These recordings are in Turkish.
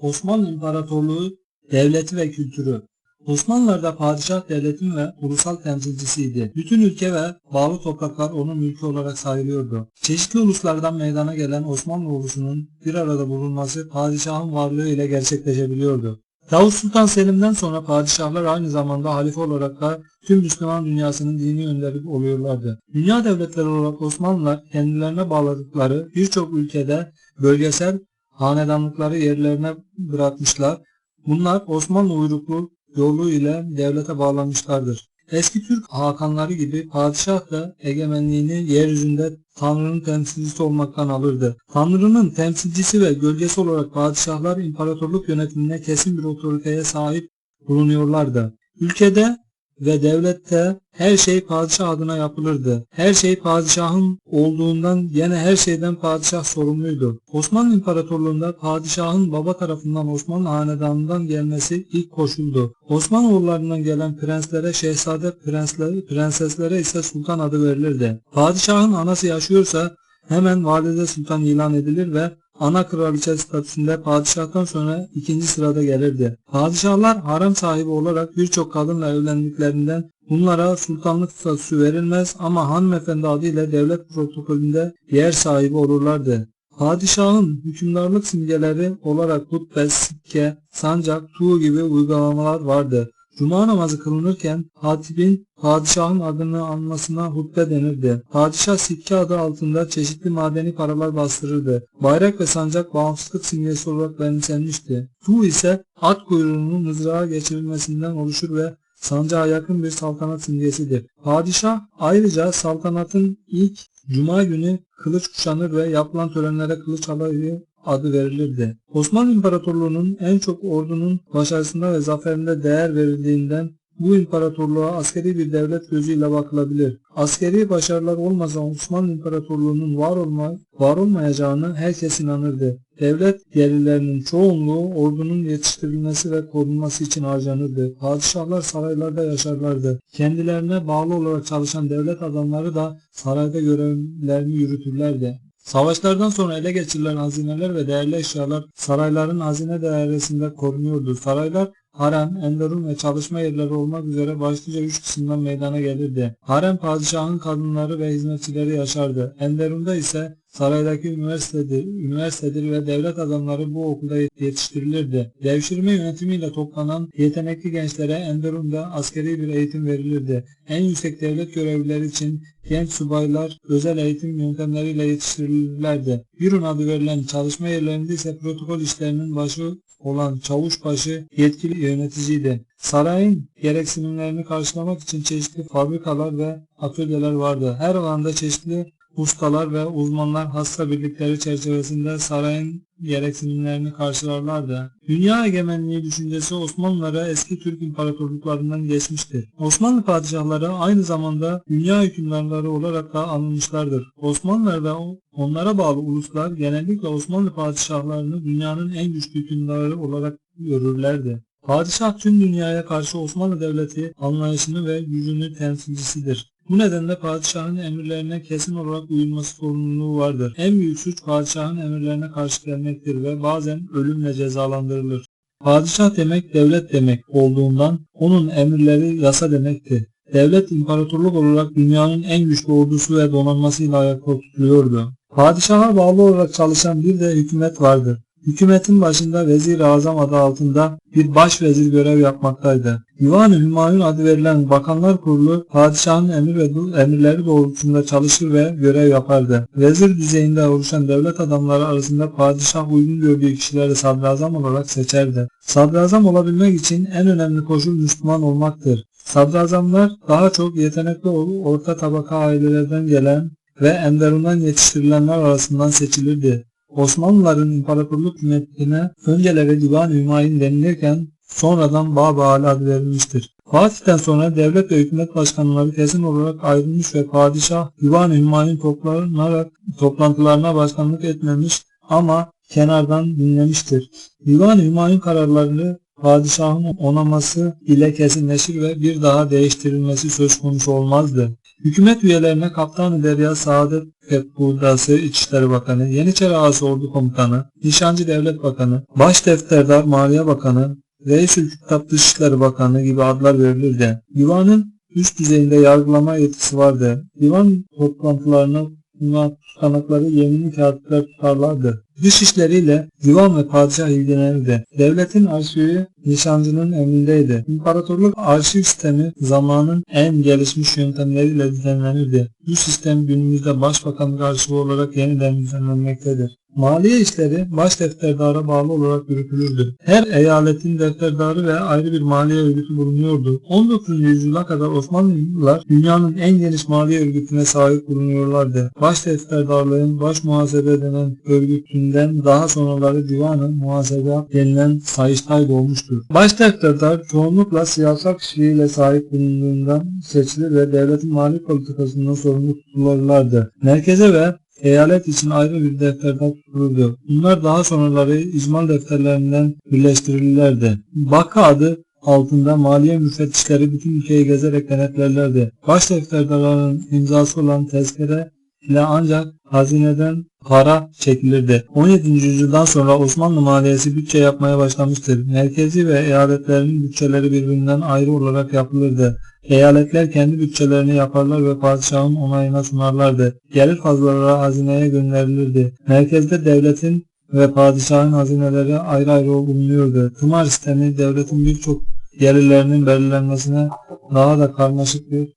Osmanlı İmparatorluğu devleti ve kültürü Osmanlılar'da padişah devletin ve ulusal temsilcisiydi. Bütün ülke ve bağlı topraklar onun mülkü olarak sayılıyordu. Çeşitli uluslardan meydana gelen Osmanlı ulusunun bir arada bulunması padişahın varlığı ile gerçekleşebiliyordu. Yavuz Sultan Selim'den sonra padişahlar aynı zamanda halife olarak da tüm Müslüman dünyasının dini önderi oluyorlardı. Dünya devletleri olarak Osmanlılar kendilerine bağladıkları birçok ülkede bölgesel hanedanlıkları yerlerine bırakmışlar. Bunlar Osmanlı uyruklu yolu ile devlete bağlanmışlardır. Eski Türk hakanları gibi padişah da egemenliğini yeryüzünde Tanrı'nın temsilcisi olmaktan alırdı. Tanrı'nın temsilcisi ve gölgesi olarak padişahlar imparatorluk yönetimine kesin bir otoriteye sahip bulunuyorlardı. Ülkede ve devlette her şey padişah adına yapılırdı. Her şey padişahın olduğundan yine her şeyden padişah sorumluydu. Osmanlı İmparatorluğu'nda padişahın baba tarafından Osmanlı hanedanından gelmesi ilk koşuldu. Osmanoğullarından gelen prenslere şehzade prensleri, prenseslere ise sultan adı verilirdi. Padişahın anası yaşıyorsa hemen valide sultan ilan edilir ve ana kraliçe statüsünde padişahtan sonra ikinci sırada gelirdi. Padişahlar harem sahibi olarak birçok kadınla evlendiklerinden bunlara sultanlık statüsü verilmez ama hanımefendi adıyla devlet protokolünde yer sahibi olurlardı. Padişahın hükümdarlık simgeleri olarak hutbe, sikke, sancak, tuğ gibi uygulamalar vardı. Cuma namazı kılınırken hatibin padişahın adını anmasına hutbe denirdi. Padişah sikke adı altında çeşitli madeni paralar bastırırdı. Bayrak ve sancak bağımsızlık simgesi olarak benimsenmişti. Tu ise at kuyruğunun mızrağa geçirilmesinden oluşur ve sancağa yakın bir saltanat simgesidir. Padişah ayrıca saltanatın ilk cuma günü kılıç kuşanır ve yapılan törenlere kılıç alayı adı verilirdi. Osmanlı İmparatorluğu'nun en çok ordunun başarısında ve zaferinde değer verildiğinden bu imparatorluğa askeri bir devlet gözüyle bakılabilir. Askeri başarılar olmasa Osmanlı İmparatorluğu'nun var, olma, var olmayacağını herkes inanırdı. Devlet gelirlerinin çoğunluğu ordunun yetiştirilmesi ve korunması için harcanırdı. Padişahlar saraylarda yaşarlardı. Kendilerine bağlı olarak çalışan devlet adamları da sarayda görevlerini yürütürlerdi. Savaşlardan sonra ele geçirilen hazineler ve değerli eşyalar sarayların hazine dairesinde korunuyordu. Saraylar harem, enderun ve çalışma yerleri olmak üzere başlıca üç kısımdan meydana gelirdi. Harem padişahın kadınları ve hizmetçileri yaşardı. Enderun'da ise saraydaki üniversitedir, üniversitedir ve devlet adamları bu okulda yetiştirilirdi. Devşirme yönetimiyle toplanan yetenekli gençlere Enderun'da askeri bir eğitim verilirdi. En yüksek devlet görevlileri için genç subaylar özel eğitim yöntemleriyle yetiştirilirlerdi. Birun adı verilen çalışma yerlerinde ise protokol işlerinin başı olan çavuşbaşı yetkili yöneticiydi. Sarayın gereksinimlerini karşılamak için çeşitli fabrikalar ve atölyeler vardı. Her alanda çeşitli ustalar ve uzmanlar hasta birlikleri çerçevesinde sarayın gereksinimlerini karşılarlardı. Dünya egemenliği düşüncesi Osmanlılara eski Türk imparatorluklarından geçmiştir. Osmanlı padişahları aynı zamanda dünya hükümdarları olarak da anılmışlardır. Osmanlılar ve onlara bağlı uluslar genellikle Osmanlı padişahlarını dünyanın en güçlü hükümdarları olarak görürlerdi. Padişah tüm dünyaya karşı Osmanlı Devleti anlayışını ve gücünü temsilcisidir. Bu nedenle padişahın emirlerine kesin olarak uyulması sorumluluğu vardır. En büyük suç padişahın emirlerine karşı gelmektir ve bazen ölümle cezalandırılır. Padişah demek devlet demek olduğundan onun emirleri yasa demekti. Devlet imparatorluk olarak dünyanın en güçlü ordusu ve donanmasıyla ayakta tutuluyordu. Padişaha bağlı olarak çalışan bir de hükümet vardır. Hükümetin başında Vezir-i Azam adı altında bir başvezir görev yapmaktaydı. Divan-ı Hümayun adı verilen Bakanlar Kurulu padişahın emir ve emirleri doğrultusunda çalışır ve görev yapardı. Vezir düzeyinde oluşan devlet adamları arasında padişah uygun gördüğü kişileri sadrazam olarak seçerdi. Sadrazam olabilmek için en önemli koşul Müslüman olmaktır. Sadrazamlar daha çok yetenekli orta tabaka ailelerden gelen ve enderundan yetiştirilenler arasından seçilirdi. Osmanlıların imparatorluk hükümetine önceleri Divan-ı Hümayun denilirken sonradan Baba adı verilmiştir. Fatih'ten sonra devlet ve hükümet başkanları kesin olarak ayrılmış ve padişah Divan-ı Hümayun toplanarak toplantılarına başkanlık etmemiş ama kenardan dinlemiştir. Divan-ı Hümayun kararlarını padişahın onaması ile kesinleşir ve bir daha değiştirilmesi söz konusu olmazdı. Hükümet üyelerine Kaptanı Derya Saadet Fethburdası İçişleri Bakanı, Yeniçeri Ağası Ordu Komutanı, Nişancı Devlet Bakanı, Baş Defterdar Maliye Bakanı, Reisül Kütap Dışişleri Bakanı gibi adlar verilirdi. Divanın üst düzeyinde yargılama yetkisi vardı. Divan toplantılarına bulunan tutanakları yeminli kağıtlar tutarlardı. Dış işleriyle divan ve padişah ilgilenirdi. Devletin arşivi nişancının emrindeydi. İmparatorluk arşiv sistemi zamanın en gelişmiş yöntemleriyle düzenlenirdi. Bu sistem günümüzde başbakanlık arşivi olarak yeniden düzenlenmektedir. Maliye işleri baş defterdara bağlı olarak yürütülürdü. Her eyaletin defterdarı ve ayrı bir maliye örgütü bulunuyordu. 19. yüzyıla kadar Osmanlılar dünyanın en geniş maliye örgütüne sahip bulunuyorlardı. Baş defterdarlığın baş muhasebe denen örgütünden daha sonraları divanı muhasebe denilen sayıştay doğmuştur. Baş defterdar çoğunlukla siyasal kişiliğiyle sahip bulunduğundan seçilir ve devletin mali politikasından sorumlu tutulurlardı. Merkeze ve eyalet için ayrı bir defterden tutulurdu. Bunlar daha sonraları icmal defterlerinden birleştirilirlerdi. Baka adı altında maliye müfettişleri bütün ülkeyi gezerek denetlerlerdi. Baş defterdarların imzası olan tezkere ile ancak hazineden para çekilirdi. 17. yüzyıldan sonra Osmanlı maliyesi bütçe yapmaya başlamıştır. Merkezi ve eyaletlerin bütçeleri birbirinden ayrı olarak yapılırdı. Eyaletler kendi bütçelerini yaparlar ve padişahın onayına sunarlardı. Gelir fazlaları hazineye gönderilirdi. Merkezde devletin ve padişahın hazineleri ayrı ayrı bulunuyordu. Tımar sistemi devletin birçok gelirlerinin belirlenmesine daha da karmaşık bir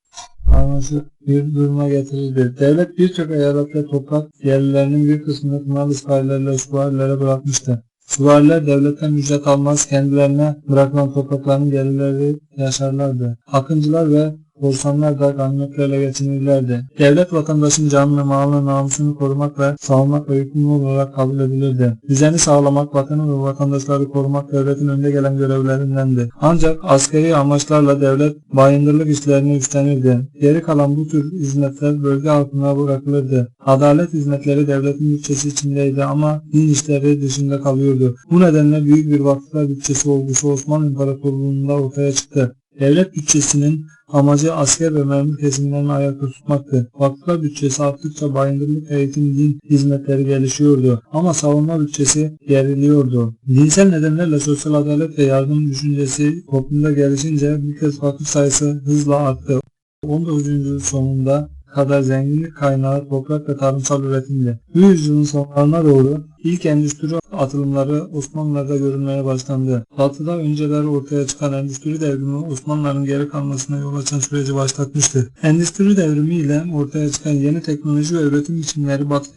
karmaşık bir duruma getirildi. Devlet birçok eyalette toprak gelirlerinin bir kısmını tımar iskalilerle süvarilere bırakmıştı. Süvariler devletten ücret almaz, kendilerine bırakılan toprakların gelirleri yaşarlardı. Akıncılar ve korsanlar da ganimetlerle geçinirlerdi. Devlet vatandaşın canını, malını, namusunu korumak ve savunmakla yükümlü olarak kabul edilirdi. Düzeni sağlamak, vatanı ve vatandaşları korumak devletin önde gelen görevlerindendi. Ancak askeri amaçlarla devlet bayındırlık işlerini üstlenirdi. Geri kalan bu tür hizmetler bölge halkına bırakılırdı. Adalet hizmetleri devletin bütçesi içindeydi ama din işleri dışında kalıyordu. Bu nedenle büyük bir vakıflar bütçesi olgusu Osmanlı İmparatorluğu'nda ortaya çıktı. Devlet bütçesinin amacı asker ve memur kesimlerini ayakta tutmaktı. Vakıflar bütçesi arttıkça bayındırlık, eğitim, din hizmetleri gelişiyordu. Ama savunma bütçesi geriliyordu. Dinsel nedenlerle sosyal adalet ve yardım düşüncesi toplumda gelişince bir kez vakıf sayısı hızla arttı. 19. yüzyıl sonunda kadar zenginlik kaynağı toprak ve tarımsal üretimdi. Bu yüzyılın sonlarına doğru ilk endüstri atılımları Osmanlılar'da görülmeye başlandı. Batı'da önceleri ortaya çıkan endüstri devrimi Osmanlıların geri kalmasına yol açan süreci başlatmıştı. Endüstri devrimi ile ortaya çıkan yeni teknoloji ve üretim biçimleri Batı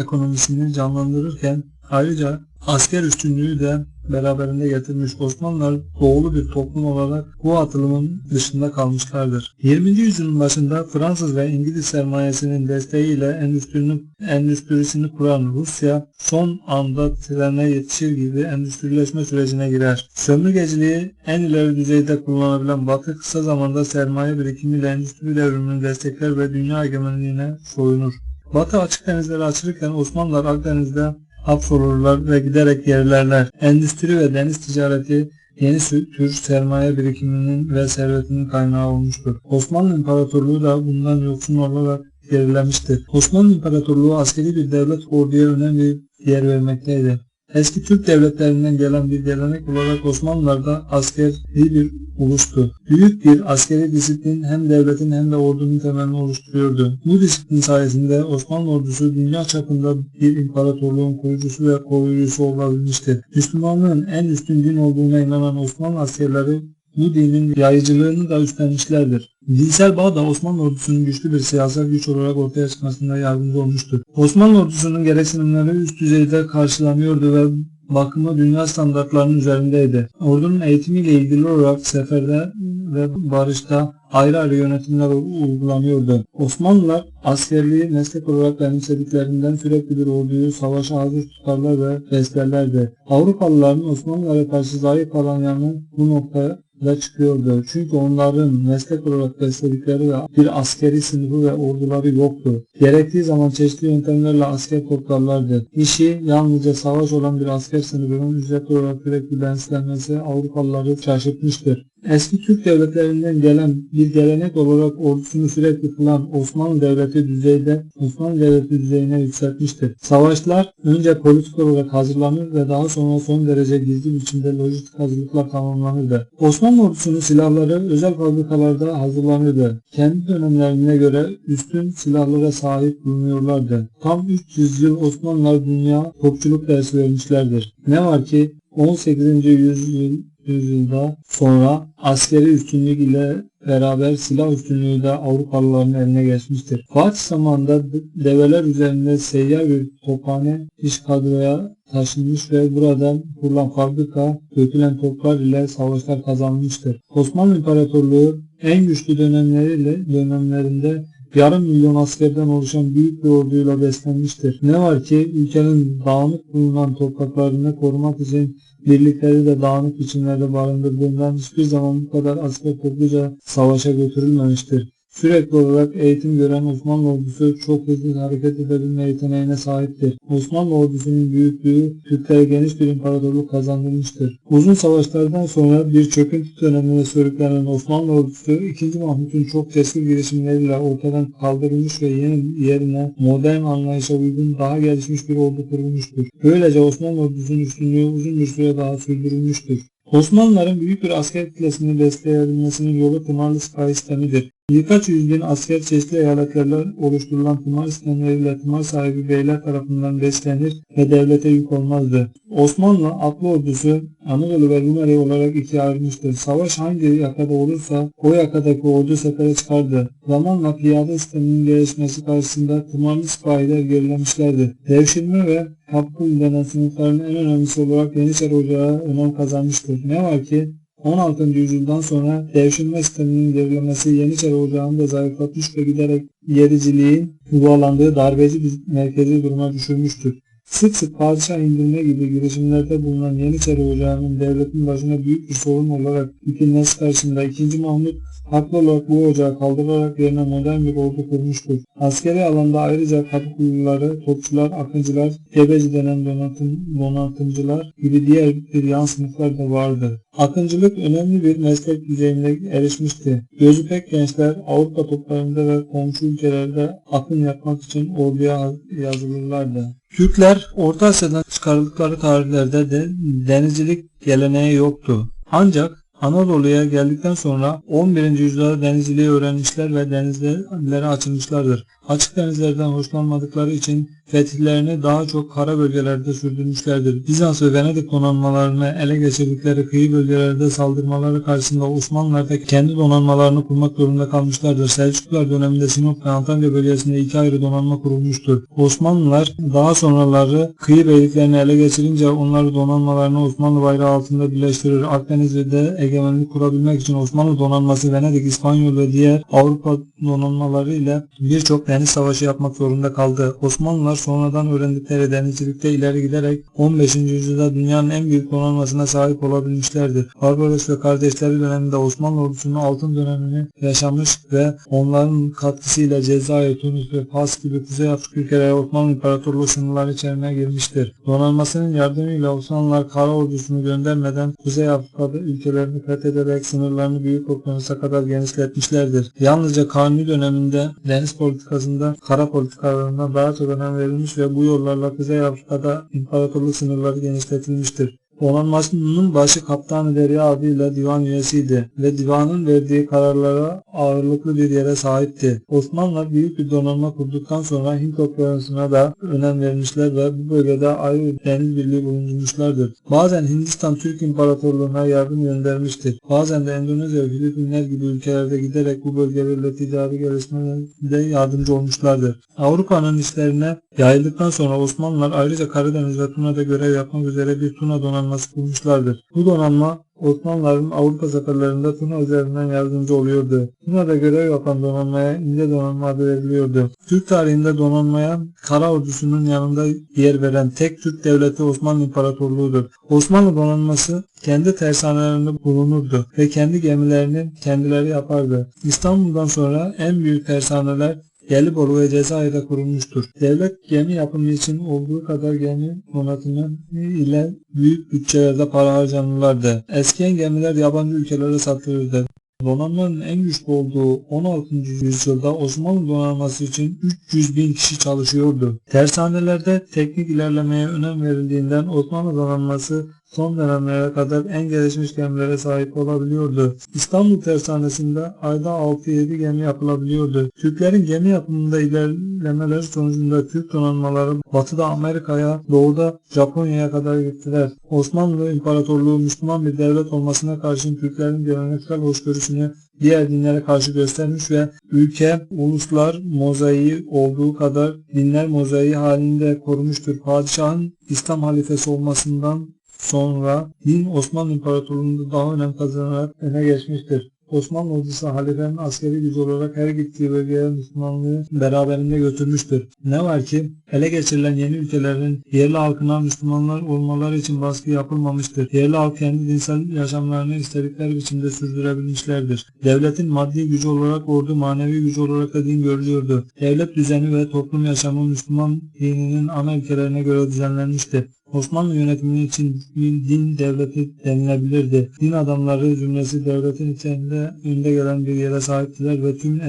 ekonomisini canlandırırken ayrıca asker üstünlüğü de beraberinde getirmiş Osmanlılar doğulu bir toplum olarak bu atılımın dışında kalmışlardır. 20. yüzyılın başında Fransız ve İngiliz sermayesinin desteğiyle endüstrinin endüstrisini kuran Rusya son anda trene yetişir gibi endüstrileşme sürecine girer. Sömürgeciliği en ileri düzeyde kullanabilen Batı kısa zamanda sermaye birikimiyle endüstri devrimini destekler ve dünya egemenliğine soyunur. Batı açık denizleri açılırken Osmanlılar Akdeniz'de hapsolurlar ve giderek gerilerler. Endüstri ve deniz ticareti yeni tür sermaye birikiminin ve servetinin kaynağı olmuştur. Osmanlı İmparatorluğu da bundan yoksun olarak gerilemiştir. Osmanlı İmparatorluğu askeri bir devlet orduya önemli yer vermekteydi. Eski Türk devletlerinden gelen bir gelenek olarak Osmanlılar'da askeri bir ulustu. Büyük bir askeri disiplin hem devletin hem de ordunun temelini oluşturuyordu. Bu disiplin sayesinde Osmanlı ordusu dünya çapında bir imparatorluğun kurucusu ve koruyucusu olabilmiştir. Müslümanlığın en üstün din olduğuna inanan Osmanlı askerleri bu dinin yayıcılığını da üstlenmişlerdir. Dinsel bağ da Osmanlı ordusunun güçlü bir siyasal güç olarak ortaya çıkmasında yardımcı olmuştur. Osmanlı ordusunun gereksinimleri üst düzeyde karşılanıyordu ve bakımı dünya standartlarının üzerindeydi. Ordunun eğitimiyle ilgili olarak seferde ve barışta ayrı ayrı yönetimler uygulanıyordu. Osmanlılar askerliği meslek olarak benimsediklerinden sürekli bir orduyu savaşa hazır tutarlar ve beslerlerdi. Avrupalıların Osmanlılara karşı zayıf kalan yanı bu noktaya da çıkıyordu. Çünkü onların meslek olarak besledikleri bir askeri sınıfı ve orduları yoktu. Gerektiği zaman çeşitli yöntemlerle asker toplarlardı. İşi yalnızca savaş olan bir asker sınıfının ücret olarak sürekli beslenmesi Avrupalıları şaşırtmıştır. Eski Türk devletlerinden gelen bir gelenek olarak ordusunu sürekli kılan Osmanlı Devleti düzeyde Osmanlı Devleti düzeyine yükseltmiştir. Savaşlar önce politik olarak hazırlanır ve daha sonra son derece gizli biçimde lojistik hazırlıklar tamamlanırdı. Osmanlı ordusunun silahları özel fabrikalarda hazırlanırdı. Kendi dönemlerine göre üstün silahlara sahip bulunuyorlardı. Tam 300 yıl Osmanlılar dünya topçuluk dersi vermişlerdir. Ne var ki 18. yüzyıl yüzyılda sonra askeri üstünlük ile beraber silah üstünlüğü de Avrupalıların eline geçmiştir. Fatih zamanında develer üzerinde seyyar bir tophane iş kadroya taşınmış ve buradan kurulan fabrika dökülen toplar ile savaşlar kazanmıştır. Osmanlı İmparatorluğu en güçlü dönemleriyle dönemlerinde yarım milyon askerden oluşan büyük bir orduyla beslenmiştir. Ne var ki ülkenin dağınık bulunan topraklarını korumak için birlikleri de dağınık biçimlerde barındırdığından hiçbir zaman bu kadar asker topluca savaşa götürülmemiştir. Sürekli olarak eğitim gören Osmanlı ordusu çok hızlı hareket edebilme yeteneğine sahiptir. Osmanlı ordusunun büyüklüğü Türklere geniş bir imparatorluk kazandırmıştır. Uzun savaşlardan sonra bir çöküntü dönemine sürüklenen Osmanlı ordusu 2. Mahmut'un çok cesur girişimleriyle ortadan kaldırılmış ve yeni yerine modern anlayışa uygun daha gelişmiş bir ordu kurulmuştur. Böylece Osmanlı ordusunun üstünlüğü uzun bir süre daha sürdürülmüştür. Osmanlıların büyük bir asker kitlesini besleyebilmesinin yolu tımarlı sipahi. Birkaç yüz asker çeşitli eyaletlerle oluşturulan tımar sistemleriyle tımar sahibi beyler tarafından beslenir ve devlete yük olmazdı. Osmanlı atlı ordusu Anadolu ve Rumeli olarak ikiye ayrılmıştır. Savaş hangi yakada olursa o yakadaki ordu sefere çıkardı. Zamanla piyade sisteminin gelişmesi karşısında tımarlı sipahiler gerilemişlerdi. Devşirme ve kapkul denen sınıfların en önemlisi olarak Yeniçeri Ocağı önem kazanmıştır. Ne var ki 16. yüzyıldan sonra devşirme sisteminin gerilemesi Yeniçeri Ocağı'nı da zayıflatmış ve giderek yericiliğin yuvarlandığı darbeci bir merkezi duruma düşürmüştür. Sık sık padişah indirme gibi girişimlerde bulunan Yeniçeri Ocağı'nın devletin başına büyük bir sorun olarak dikilmesi karşısında 2. Mahmut haklı olarak bu ocağı kaldırarak yerine modern bir ordu kurmuştur. Askeri alanda ayrıca kapıkuluları, topçular, akıncılar, gebeci denen donatım, donatımcılar gibi diğer bir yan sınıflar da vardı. Akıncılık önemli bir meslek düzeyine erişmişti. Gözü pek gençler Avrupa toplarında ve komşu ülkelerde akın yapmak için orduya yazılırlardı. Türkler Orta Asya'dan çıkarıldıkları tarihlerde de denizcilik geleneği yoktu. Ancak Anadolu'ya geldikten sonra 11. yüzyılda denizciliği öğrenmişler ve denizlere açılmışlardır. Açık denizlerden hoşlanmadıkları için fetihlerini daha çok kara bölgelerde sürdürmüşlerdir. Bizans ve Venedik donanmalarını ele geçirdikleri kıyı bölgelerde saldırmaları karşısında Osmanlılar da kendi donanmalarını kurmak zorunda kalmışlardır. Selçuklular döneminde Sinop ve Antalya bölgesinde iki ayrı donanma kurulmuştur. Osmanlılar daha sonraları kıyı beyliklerini ele geçirince onları donanmalarını Osmanlı bayrağı altında birleştirir. Akdeniz'de egemenlik kurabilmek için Osmanlı donanması Venedik, İspanyol ve diğer Avrupa donanmaları ile birçok deniz savaşı yapmak zorunda kaldı. Osmanlılar sonradan öğrendikleri denizcilikte ileri giderek 15. yüzyılda dünyanın en büyük donanmasına sahip olabilmişlerdi. Barbaros ve kardeşleri döneminde Osmanlı ordusunun altın dönemini yaşamış ve onların katkısıyla Cezayir, Tunus ve Fas gibi Kuzey Afrika ülkeleri Osmanlı İmparatorluğu sınırları içerisine girmiştir. Donanmasının yardımıyla Osmanlılar kara ordusunu göndermeden Kuzey Afrika'da ülkelerini fethederek sınırlarını Büyük Okyanus'a kadar genişletmişlerdir. Yalnızca Kanuni döneminde deniz politikasında kara politikalarına daha çok önem verilmiş ve bu yollarla Kuzey Afrika'da imparatorluk sınırları genişletilmiştir. Donanmasının başı Kaptan Derya adıyla divan üyesiydi ve divanın verdiği kararlara ağırlıklı bir yere sahipti. Osmanlılar büyük bir donanma kurduktan sonra Hint okyanusuna da önem vermişler ve bu bölgede ayrı deniz birliği bulunmuşlardır. Bazen Hindistan Türk İmparatorluğu'na yardım göndermiştir. Bazen de Endonezya ve Filipinler gibi ülkelerde giderek bu bölgelerle ticari gelişmelerde yardımcı olmuşlardır. Avrupa'nın işlerine yayıldıktan sonra Osmanlılar ayrıca Karadeniz ve Tuna'da görev yapmak üzere bir Tuna donanması kurmuşlardır. Bu donanma Osmanlıların Avrupa seferlerinde Tuna üzerinden yardımcı oluyordu. Tuna'da görev yapan donanmaya ince donanma adı veriliyordu. Türk tarihinde donanmaya kara ordusunun yanında yer veren tek Türk devleti Osmanlı İmparatorluğu'dur. Osmanlı donanması kendi tersanelerinde bulunurdu ve kendi gemilerini kendileri yapardı. İstanbul'dan sonra en büyük tersaneler Gelibolu ve Cezayir'de kurulmuştur. Devlet gemi yapımı için olduğu kadar gemi donatımı ile büyük bütçelerde para harcanırlardı. Eskiyen gemiler yabancı ülkelere satılırdı. Donanmanın en güçlü olduğu 16. yüzyılda Osmanlı donanması için 300 bin kişi çalışıyordu. Tersanelerde teknik ilerlemeye önem verildiğinden Osmanlı donanması son dönemlere kadar en gelişmiş gemilere sahip olabiliyordu. İstanbul tersanesinde ayda 6-7 gemi yapılabiliyordu. Türklerin gemi yapımında ilerlemeleri sonucunda Türk donanmaları batıda Amerika'ya, doğuda Japonya'ya kadar gittiler. Osmanlı İmparatorluğu Müslüman bir devlet olmasına karşın Türklerin geleneksel hoşgörüsünü diğer dinlere karşı göstermiş ve ülke uluslar mozaiği olduğu kadar dinler mozaiği halinde korumuştur. Padişahın İslam halifesi olmasından sonra din Osmanlı İmparatorluğu'nda daha önem kazanarak öne geçmiştir. Osmanlı ordusu halifenin askeri gücü olarak her gittiği bölgeye Müslümanlığı beraberinde götürmüştür. Ne var ki ele geçirilen yeni ülkelerin yerli halkına Müslümanlar olmaları için baskı yapılmamıştır. Yerli halk kendi dinsel yaşamlarını istedikleri biçimde sürdürebilmişlerdir. Devletin maddi gücü olarak ordu, manevi gücü olarak da din görülüyordu. Devlet düzeni ve toplum yaşamı Müslüman dininin ana ilkelerine göre düzenlenmişti. Osmanlı yönetimi için din devleti denilebilirdi. Din adamları cümlesi devletin içinde önde gelen bir yere sahiptiler ve tüm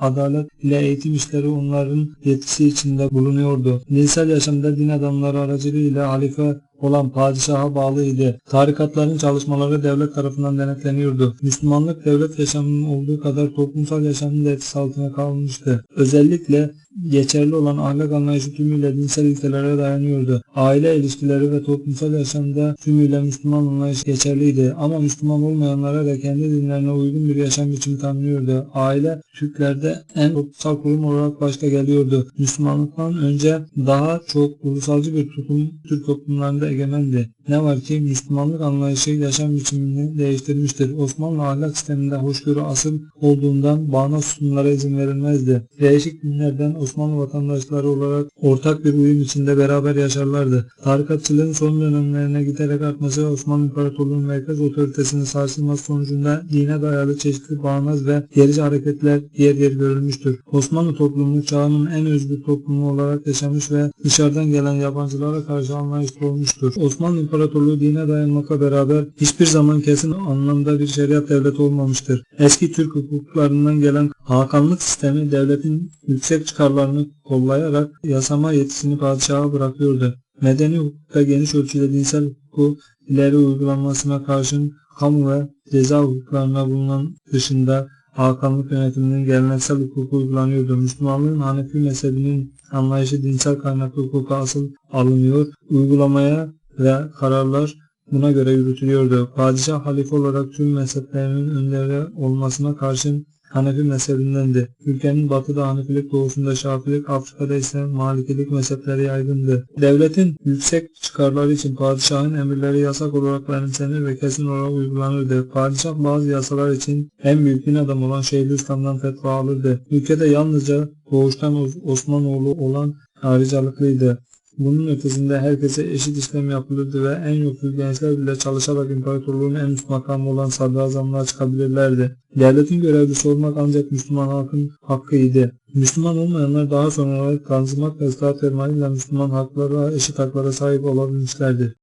adalet ile eğitim işleri onların yetkisi içinde bulunuyordu. Dinsel yaşamda din adamları aracılığıyla halife olan padişaha bağlıydı. Tarikatların çalışmaları devlet tarafından denetleniyordu. Müslümanlık devlet yaşamının olduğu kadar toplumsal yaşamın da etkisi altına kalmıştı. Özellikle geçerli olan ahlak anlayışı tümüyle dinsel ilkelere dayanıyordu. Aile ilişkileri ve toplumsal yaşamda tümüyle Müslüman anlayış geçerliydi. Ama Müslüman olmayanlara da kendi dinlerine uygun bir yaşam biçimi tanınıyordu. Aile Türklerde en toplumsal kurum olarak başta geliyordu. Müslümanlıktan önce daha çok ulusalcı bir tutum Türk toplumlarında egemendi. Ne var ki Müslümanlık anlayışı yaşam biçimini değiştirmiştir. Osmanlı ahlak sisteminde hoşgörü asıl olduğundan bağnaz tutumlara izin verilmezdi. Değişik dinlerden Osmanlı vatandaşları olarak ortak bir uyum içinde beraber yaşarlardı. Tarikatçılığın son dönemlerine giderek artması ve Osmanlı İmparatorluğu'nun merkez otoritesinin sarsılması sonucunda dine dayalı çeşitli bağnaz ve gerici hareketler yer yer görülmüştür. Osmanlı toplumu çağının en özgür toplumu olarak yaşamış ve dışarıdan gelen yabancılara karşı anlayışlı olmuştur. Osmanlı İmparatorluğu dine dayanmakla beraber hiçbir zaman kesin anlamda bir şeriat devleti olmamıştır. Eski Türk hukuklarından gelen Hakanlık sistemi devletin yüksek çıkarlarını kollayarak yasama yetisini padişaha bırakıyordu. Medeni hukukta geniş ölçüde dinsel hukuku ileri uygulanmasına karşın kamu ve ceza hukuklarına bulunan dışında Hakanlık yönetiminin geleneksel hukuku uygulanıyordu. Müslümanlığın Hanefi mezhebinin anlayışı dinsel kaynaklı hukuka asıl alınıyor, uygulamaya ve kararlar buna göre yürütülüyordu. Padişah halife olarak tüm mezheplerinin önleri olmasına karşın Hanefi mezhebindendi. Ülkenin batıda Hanefilik, doğusunda Şafilik, Afrika'da ise Malikilik mezhepleri yaygındı. Devletin yüksek çıkarları için padişahın emirleri yasak olarak benimsenir ve kesin olarak uygulanırdı. Padişah bazı yasalar için en büyük din adamı olan Şeyhülislam'dan fetva alırdı. Ülkede yalnızca doğuştan Osmanoğlu olan haricalıklıydı. Bunun ötesinde herkese eşit işlem yapılırdı ve en yoksul gençler bile çalışarak imparatorluğun en üst makamı olan sadrazamlığa çıkabilirlerdi. Devletin görevlisi olmak ancak Müslüman halkın hakkıydı. Müslüman olmayanlar daha sonra tanzimat ve ıslahat fermanıyla Müslüman haklara, eşit haklara sahip olabilmişlerdi.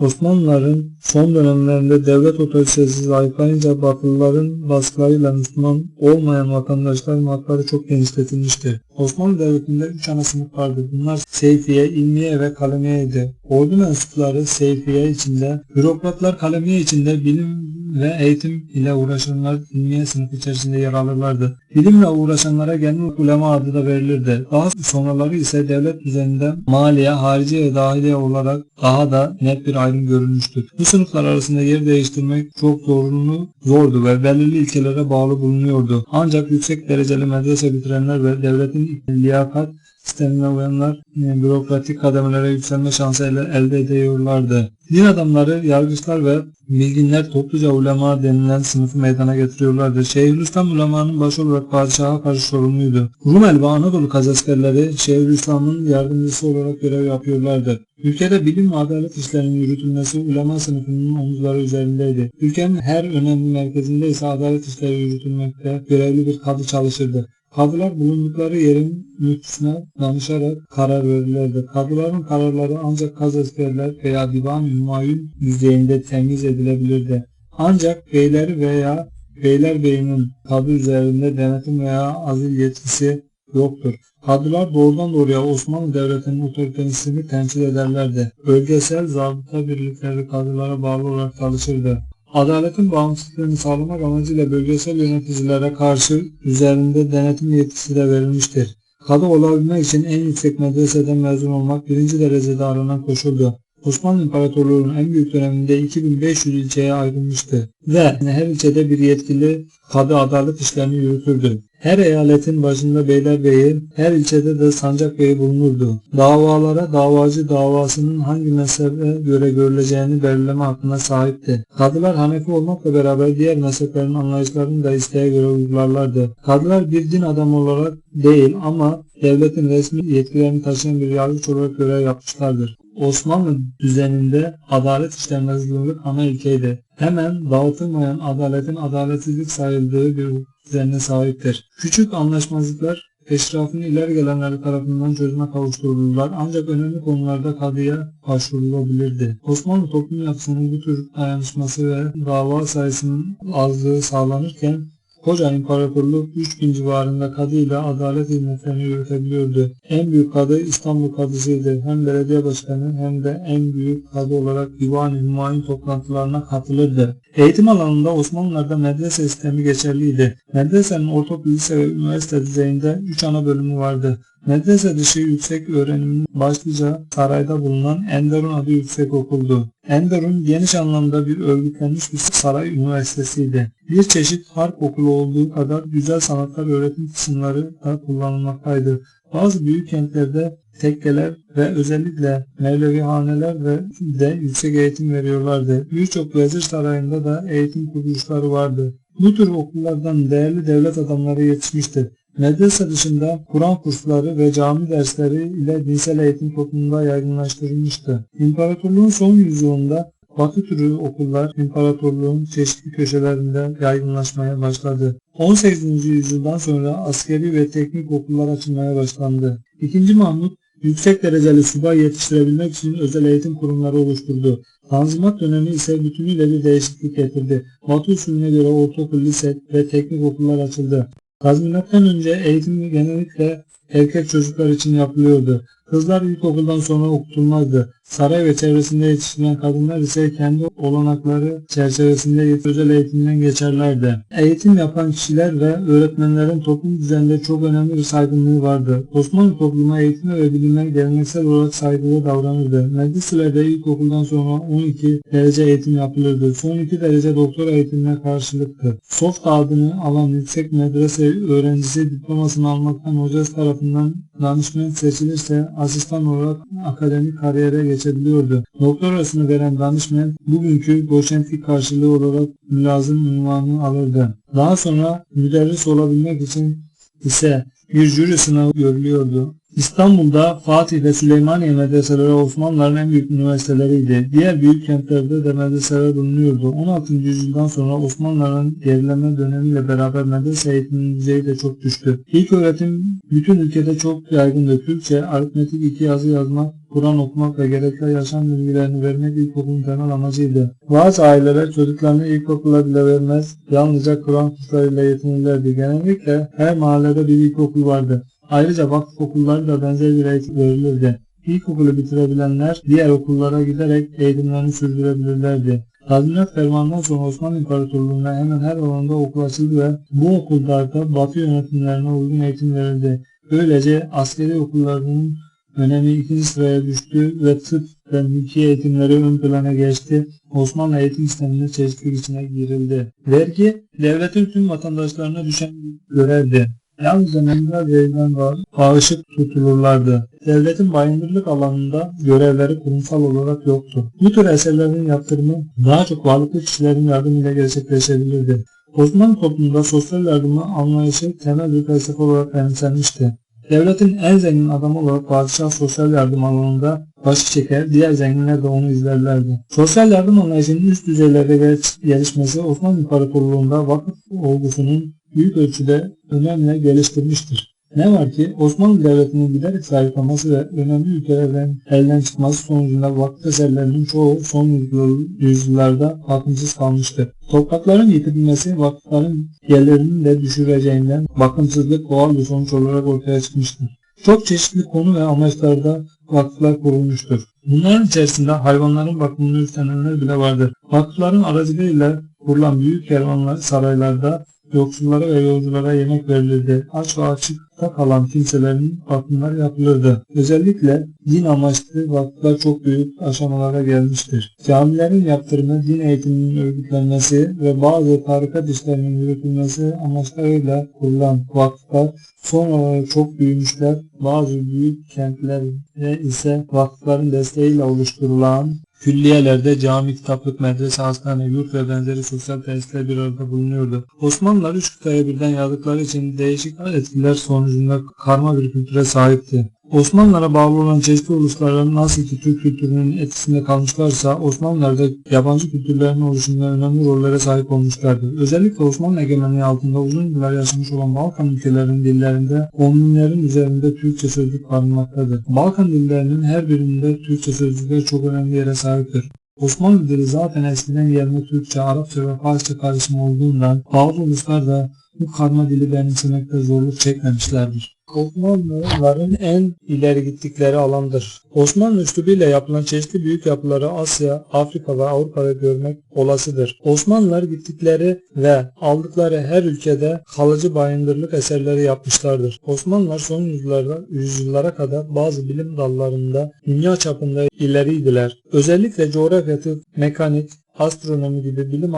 Osmanlıların son dönemlerinde devlet otoritesi zayıflayınca Batılıların baskılarıyla Müslüman olmayan vatandaşların hakları çok genişletilmiştir. Osmanlı Devleti'nde üç ana sınıf vardı. Bunlar Seyfiye, İlmiye ve Kalemiye idi. Ordu mensupları Seyfiye içinde, bürokratlar Kalemiye içinde bilim ve eğitim ile uğraşanlar ilmiye sınıf içerisinde yer alırlardı. Bilimle uğraşanlara genel ulema adı da verilirdi. Daha sonraları ise devlet düzeninde maliye, harici ve dahiliye olarak daha da net bir ayrım görülmüştür. Bu sınıflar arasında yer değiştirmek çok zorunlu, zordu ve belirli ilkelere bağlı bulunuyordu. Ancak yüksek dereceli medrese bitirenler ve devletin liyakat sistemine uyanlar e, bürokratik kademelere yükselme şansı elde ediyorlardı. Din adamları, yargıçlar ve bilginler topluca ulema denilen sınıfı meydana getiriyorlardı. Şeyhülislam ulemanın başı olarak padişaha karşı sorumluydu. Rumel ve Anadolu kazaskerleri Şeyhülislam'ın yardımcısı olarak görev yapıyorlardı. Ülkede bilim ve adalet işlerinin yürütülmesi ulema sınıfının omuzları üzerindeydi. Ülkenin her önemli merkezinde ise adalet işleri yürütülmekte görevli bir kadı çalışırdı. Kadılar bulundukları yerin müftüsüne danışarak karar verirlerdi. Kadıların kararları ancak kazaskerler veya divan hümayun düzeyinde temiz edilebilirdi. Ancak beyleri veya beylerbeyinin kadı üzerinde denetim veya azil yetkisi yoktur. Kadılar doğrudan doğruya Osmanlı Devleti'nin otoritesini temsil ederlerdi. Bölgesel zabıta birlikleri kadılara bağlı olarak çalışırdı. Adaletin bağımsızlığını sağlamak amacıyla bölgesel yöneticilere karşı üzerinde denetim yetkisi de verilmiştir. Kadı olabilmek için en yüksek medreseden mezun olmak birinci derecede aranan koşuldu. Osmanlı İmparatorluğu'nun en büyük döneminde 2500 ilçeye ayrılmıştı ve her ilçede bir yetkili kadı adalet işlerini yürütürdü. Her eyaletin başında beylerbeyi, her ilçede de sancak beyi bulunurdu. Davalara davacı davasının hangi mezhebe göre görüleceğini belirleme hakkına sahipti. Kadılar Hanefi olmakla beraber diğer mezheplerin anlayışlarını da isteğe göre uygularlardı. Kadılar bir din adamı olarak değil ama devletin resmi yetkilerini taşıyan bir yargıç olarak görev yapmışlardır. Osmanlı düzeninde adalet işlenmezliği ana ilkeydi. Hemen dağıtılmayan adaletin adaletsizlik sayıldığı bir düzenine sahiptir. Küçük anlaşmazlıklar eşrafın ileri gelenleri tarafından çözüme kavuşturulurlar ancak önemli konularda kadıya başvurulabilirdi. Osmanlı toplum yapısının bu tür dayanışması ve dava sayısının azlığı sağlanırken Koca İmparatorluk 3000 civarında kadı ile adalet hizmetlerini yürütebiliyordu. En büyük kadı İstanbul kadısıydı. Hem belediye başkanı hem de en büyük kadı olarak divan-ı hümayun toplantılarına katılırdı. Eğitim alanında Osmanlılar'da medrese sistemi geçerliydi. Medresenin ortaokul, lise ve üniversite düzeyinde 3 ana bölümü vardı. Medrese dışı yüksek öğrenimin başlıca sarayda bulunan Enderun adı yüksek okuldu. Enderun geniş anlamda bir örgütlenmiş bir saray üniversitesiydi. Bir çeşit harp okulu olduğu kadar güzel sanatlar öğretim kısımları da kullanılmaktaydı. Bazı büyük kentlerde tekkeler ve özellikle Mevlevihaneler ve de yüksek eğitim veriyorlardı. Birçok vezir sarayında da eğitim kuruluşları vardı. Bu tür okullardan değerli devlet adamları yetişmişti. Medrese dışında Kur'an kursları ve cami dersleri ile dinsel eğitim toplumunda yaygınlaştırılmıştı. İmparatorluğun son yüzyılında Batı türü okullar imparatorluğun çeşitli köşelerinde yaygınlaşmaya başladı. 18. yüzyıldan sonra askeri ve teknik okullar açılmaya başlandı. İkinci Mahmut yüksek dereceli subay yetiştirebilmek için özel eğitim kurumları oluşturdu. Tanzimat dönemi ise bütünüyle bir değişiklik getirdi. Batı usulüne göre ortaokul, lise ve teknik okullar açıldı. Tazminattan önce eğitim genellikle erkek çocuklar için yapılıyordu. Kızlar ilkokuldan sonra okutulmazdı. Saray ve çevresinde yetiştirilen kadınlar ise kendi olanakları çerçevesinde özel eğitimden geçerlerdi. Eğitim yapan kişiler ve öğretmenlerin toplum düzeninde çok önemli bir saygınlığı vardı. Osmanlı toplumu eğitime ve bilime geleneksel olarak saygılı davranırdı. Medreselerde ilkokuldan sonra 12 derece eğitim yapılırdı. Son 2 derece doktora eğitimine karşılıktı. Soft adını alan yüksek medrese öğrencisi diplomasını almaktan hocası tarafından danışman seçilirse asistan olarak akademik kariyere geçebiliyordu. Doktorasını veren danışman bugünkü doçentlik karşılığı olarak mülazım ünvanını alırdı. Daha sonra müderris olabilmek için ise bir jüri sınavı görülüyordu. İstanbul'da Fatih ve Süleymaniye medreseleri Osmanlıların en büyük üniversiteleriydi. Diğer büyük kentlerde de medreseler bulunuyordu. 16. yüzyıldan sonra Osmanlıların gerileme dönemiyle beraber medrese eğitiminin düzeyi de çok düştü. İlk öğretim bütün ülkede çok yaygındı. Türkçe, aritmetik iki yazı yazmak, Kur'an okumak ve gerekli yaşam bilgilerini vermek ilkokulun temel amacıydı. Bazı aileler çocuklarını ilkokula bile vermez, yalnızca Kur'an kurslarıyla yetinirlerdi. Genellikle her mahallede bir ilkokul vardı. Ayrıca vakıf okulları da benzer bir eğitim verilirdi. İlkokulu bitirebilenler diğer okullara giderek eğitimlerini sürdürebilirlerdi. Tazminat fermanından sonra Osmanlı İmparatorluğu'nda hemen her alanda okul açıldı ve bu okullarda Batı yönetimlerine uygun eğitim verildi. Böylece askeri okullarının önemi ikinci sıraya düştü ve tıp ve mülki eğitimleri ön plana geçti. Osmanlı eğitim sisteminde çeşitlilik içine girildi. Vergi, devletin tüm vatandaşlarına düşen bir görevdi. Yalnızca memurlar verilen bağışık tutulurlardı. Devletin bayındırlık alanında görevleri kurumsal olarak yoktu. Bu tür eserlerin yaptırımı daha çok varlıklı kişilerin yardımıyla gerçekleşebilirdi. Osmanlı toplumunda sosyal yardımı anlayışı temel bir felsefe olarak benimsenmişti. Devletin en zengin adamı olarak padişah sosyal yardım alanında başı çeker, diğer zenginler de onu izlerlerdi. Sosyal yardım anlayışının üst düzeylerde gelişmesi Osmanlı İmparatorluğu'nda vakıf olgusunun büyük ölçüde önemle geliştirmiştir. Ne var ki Osmanlı Devleti'nin giderek zayıflaması ve önemli ülkelerden elden çıkması sonucunda vakıf eserlerinin çoğu son yüzyıl- yüzyıllarda bakımsız kalmıştı. Toprakların yitirilmesi vakıfların gelirinin de düşüreceğinden bakımsızlık doğal bir sonuç olarak ortaya çıkmıştır. Çok çeşitli konu ve amaçlarda vakıflar kurulmuştur. Bunların içerisinde hayvanların bakımını üstlenenler bile vardır. Vakıfların aracılığıyla kurulan büyük kervanlar saraylarda yoksullara ve yolculara yemek verilirdi. Aç ve açıkta kalan kimselerin bakımları yapılırdı. Özellikle din amaçlı vakıflar çok büyük aşamalara gelmiştir. Camilerin yaptırımı, din eğitiminin örgütlenmesi ve bazı tarikat işlerinin yürütülmesi amaçlarıyla kurulan vakıflar son olarak çok büyümüşler. Bazı büyük kentlerde ise vakıfların desteğiyle oluşturulan Külliyelerde cami, kitaplık, medrese, hastane, yurt ve benzeri sosyal tesisler bir arada bulunuyordu. Osmanlılar üç kıtaya birden yağdıkları için değişik etkiler sonucunda karma bir kültüre sahipti. Osmanlılara bağlı olan çeşitli ulusların nasıl ki Türk kültürünün etkisinde kalmışlarsa Osmanlılar da yabancı kültürlerin oluşumunda önemli rollere sahip olmuşlardır. Özellikle Osmanlı egemenliği altında uzun yıllar yaşamış olan Balkan ülkelerinin dillerinde on binlerin üzerinde Türkçe sözlük barınmaktadır. Balkan dillerinin her birinde Türkçe sözlükler çok önemli yere sahiptir. Osmanlı dili zaten eskiden gelme Türkçe, Arapça ve Farsça karışımı olduğundan bazı uluslar da bu karma dili benimsemekte zorluk çekmemişlerdir. Osmanlıların en ileri gittikleri alandır. Osmanlı üslubuyla yapılan çeşitli büyük yapıları Asya, Afrika ve Avrupa'da görmek olasıdır. Osmanlılar gittikleri ve aldıkları her ülkede kalıcı bayındırlık eserleri yapmışlardır. Osmanlılar son yüzyıllarda, yüzyıllara kadar bazı bilim dallarında dünya çapında ileriydiler. Özellikle coğrafya, mekanik, astronomi gibi bilim